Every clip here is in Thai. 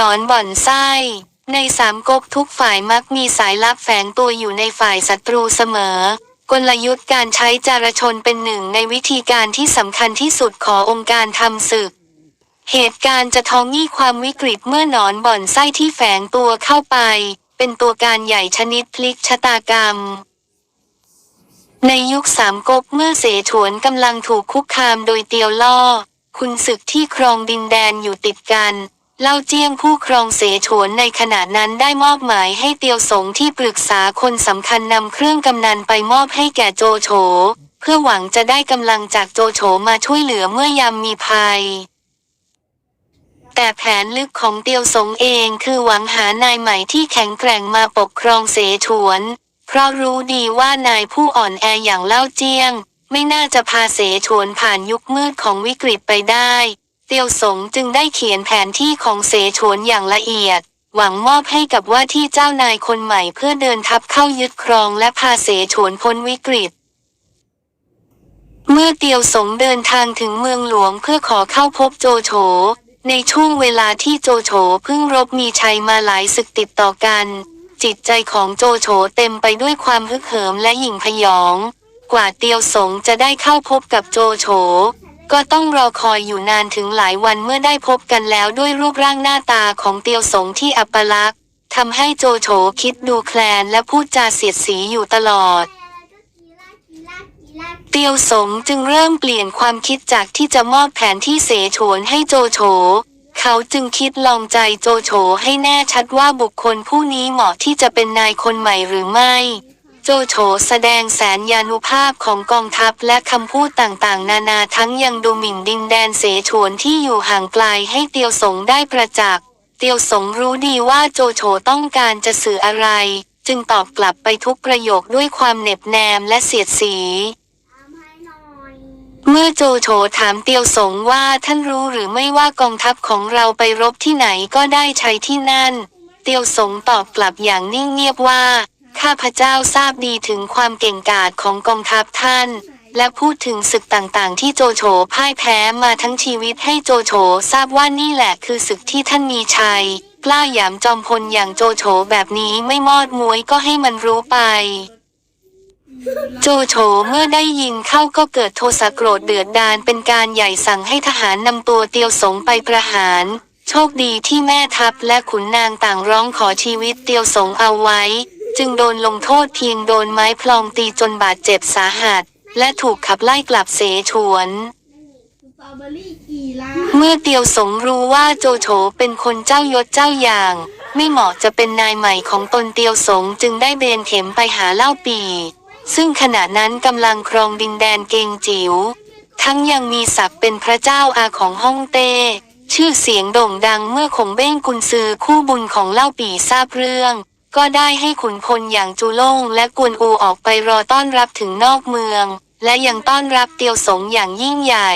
นอนบ่อนไส้ ในสามก๊กทุกฝ่ายมักมีสายลับแฝงตัวอยู่ในฝ่ายศัตรูเสมอ กลยุทธ์การใช้จารชนเป็นหนึ่งในวิธีการที่สำคัญที่สุดขององค์การทำศึก เหตุการณ์จะท้องยี่ความวิกฤตเมื่อหนอนบ่อนไส้ที่แฝงตัวเข้าไป เป็นตัวการใหญ่ชนิดพลิกชะตากรรมในยุคสามก๊กเมื่อเสฉวนกำลังถูกคุกคามโดยเตียวล่อ คุณศึกที่ครองดินแดนอยู่ติดกัน เล่าเจียงผู้ครองเสฉวนในขณะนั้นได้มอบหมายให้เตียวสงที่ปรึกษาคนสำคัญนำเครื่องกำนันไปมอบให้แก่โจโฉ เพื่อหวังจะได้กำลังจากโจโฉมาช่วยเหลือเมื่อยามมีภัย แต่แผนลึกของเตียวสงเองคือหวังหานายใหม่ที่แข็งแกร่งมาปกครองเสฉวน เพราะรู้ดีว่านายผู้อ่อนแออย่างเล่าเจียง ไม่น่าจะพาเสฉวนผ่านยุคมืดของวิกฤตไปได้ เตียวสงจึงได้เขียนแผนที่ของเสฉวนอย่างละเอียด หวังมอบให้กับว่าที่เจ้านายคนใหม่เพื่อเดินทัพเข้ายึดครองและพาเสฉวนพ้นวิกฤต เมื่อเตียวสงเดินทางถึงเมืองหลวงเพื่อขอเข้าพบโจโฉในช่วงเวลาที่โจโฉเพิ่งรบมีชัยมาหลายศึกติดต่อกัน จิตใจของโจโฉเต็มไปด้วยความฮึกเหิมและหยิ่งพยอง กว่าเตียวสงจะได้เข้าพบกับโจโฉ ก็ต้องรอคอยอยู่นานถึงหลายวันเมื่อได้พบกันแล้วด้วยรูปร่างหน้าตาของเตียวสงที่อัปลักษณ์ทำให้โจโฉคิดดูแคลนและพูดจาเสียดสีอยู่ตลอด เตียวสงจึงเริ่มเปลี่ยนความคิดจากที่จะมอบแผนที่เสฉวนให้โจโฉเขาจึงคิดลองใจโจโฉให้แน่ชัดว่าบุคคลผู้นี้เหมาะที่จะเป็นนายคนใหม่หรือไม่ จโฉแสดงแสนยานุภาพของกองทัพและคำพูดต่างๆ นานาทั้งยังดูหมิ่นดินแดนเสฉวนที่อยู่ห่างไกลให้เตียวสงได้ประจักษ์ เตียวสงรู้ดีว่าโจโฉต้องการจะสื่ออะไร จึงตอบกลับไปทุกประโยคด้วยความเหน็บแนมและเสียดสี เมื่อโจโฉถามเตียวสงว่าท่านรู้หรือไม่ว่ากองทัพของเราไปรบที่ไหนก็ได้ใช้ที่นั่น เตียวสงตอบกลับอย่างนิ่งเงียบว่า ข้าพเจ้าทราบดีถึงความเก่งกาจของกองทัพท่าน และพูดถึงศึกต่างๆ ที่โจโฉพ่ายแพ้มาทั้งชีวิตให้โจโฉทราบว่านี่แหละคือศึกที่ท่านมีชัย กล้าหยามจอมพลอย่างโจโฉแบบนี้ไม่มอดมวยก็ให้มันรู้ไปโจโฉเมื่อได้ยินเข้าก็เกิดโทสะโกรธเดือดดาลเป็นการใหญ่สั่งให้ทหารนำตัวเตียวสงไปประหาร โชคดีที่แม่ทัพและขุนนางต่างร้องขอชีวิตเตียวสงเอาไว้ จึงโดนลงโทษเพียงโดนไม้พลองตีจนบาดเจ็บสาหัส และถูกขับไล่กลับเสฉวนสตรอเบอรี่กี่ล้านเมื่อเตียวสงรู้ว่าโจโฉเป็นคนเจ้ายศเจ้าอย่าง ไม่เหมาะจะเป็นนายใหม่ของตนเตียวสงจึงได้เบนเข็มไปหาเล่าปี ซึ่งขณะนั้นกำลังครองดินแดนเกงจิ๋วทั้งยังมีศักดิ์เป็นพระเจ้าอาของฮ่องเต้ ชื่อเสียงโด่งดังเมื่อขงเบ้งกุนซือคู่บุญของเล่าปีทราบเรื่อง ก็ได้ให้ขุนพลอย่างจูล่งและกวนอูออกไปรอต้อนรับถึงนอกเมือง และยังต้อนรับเตียวสงอย่างยิ่งใหญ่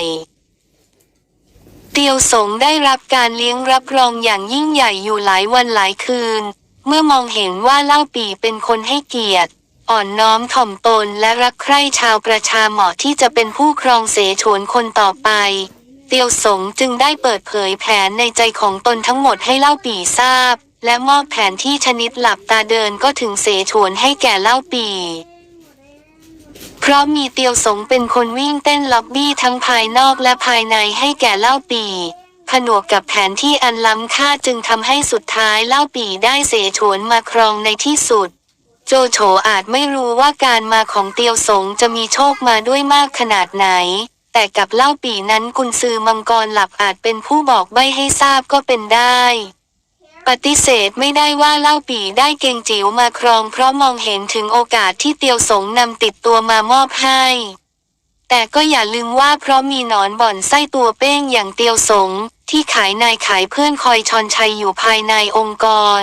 เตียวสงได้รับการเลี้ยงรับรองอย่างยิ่งใหญ่อยู่หลายวันหลายคืน เมื่อมองเห็นว่าเล่าปีเป็นคนให้เกียรติ อ่อนน้อมถ่อมตนและรักใคร่ชาวประชาเหมาะที่จะเป็นผู้ครองเสฉวนคนต่อไปเตียวสงจึงได้เปิดเผยแผนในใจของตนทั้งหมดให้เล่าปีทราบ และมอบแผนที่ชนิดหลับตาเดินก็ถึงเสฉวนให้แก่เล่าปี เพราะมีเตียวสงเป็นคนวิ่งเต้นล็อบบี้ทั้งภายนอกและภายในให้แก่เล่าปีผนวกกับแผนที่อันล้ำค่าจึงทำให้สุดท้ายเล่าปีได้เสฉวนมาครองในที่สุด โจโฉอาจไม่รู้ว่าการมาของเตียวสงจะมีโชคมาด้วยมากขนาดไหน แต่กับเล่าปีนั้นกุนซือมังกรหลับอาจเป็นผู้บอกใบให้ทราบก็เป็นได้ ปฏิเสธไม่ได้ว่าเล่าปีได้เก่งจิ๋วมาครอง เพราะมองเห็นถึงโอกาสที่เตียวสงนำติดตัวมามอบให้ แต่ก็อย่าลืมว่าเพราะมีหนอนบ่อนไส้ตัวเป้งอย่างเตียวสง ที่ขายนายขายเพื่อนคอยชอนชัยอยู่ภายในองค์กร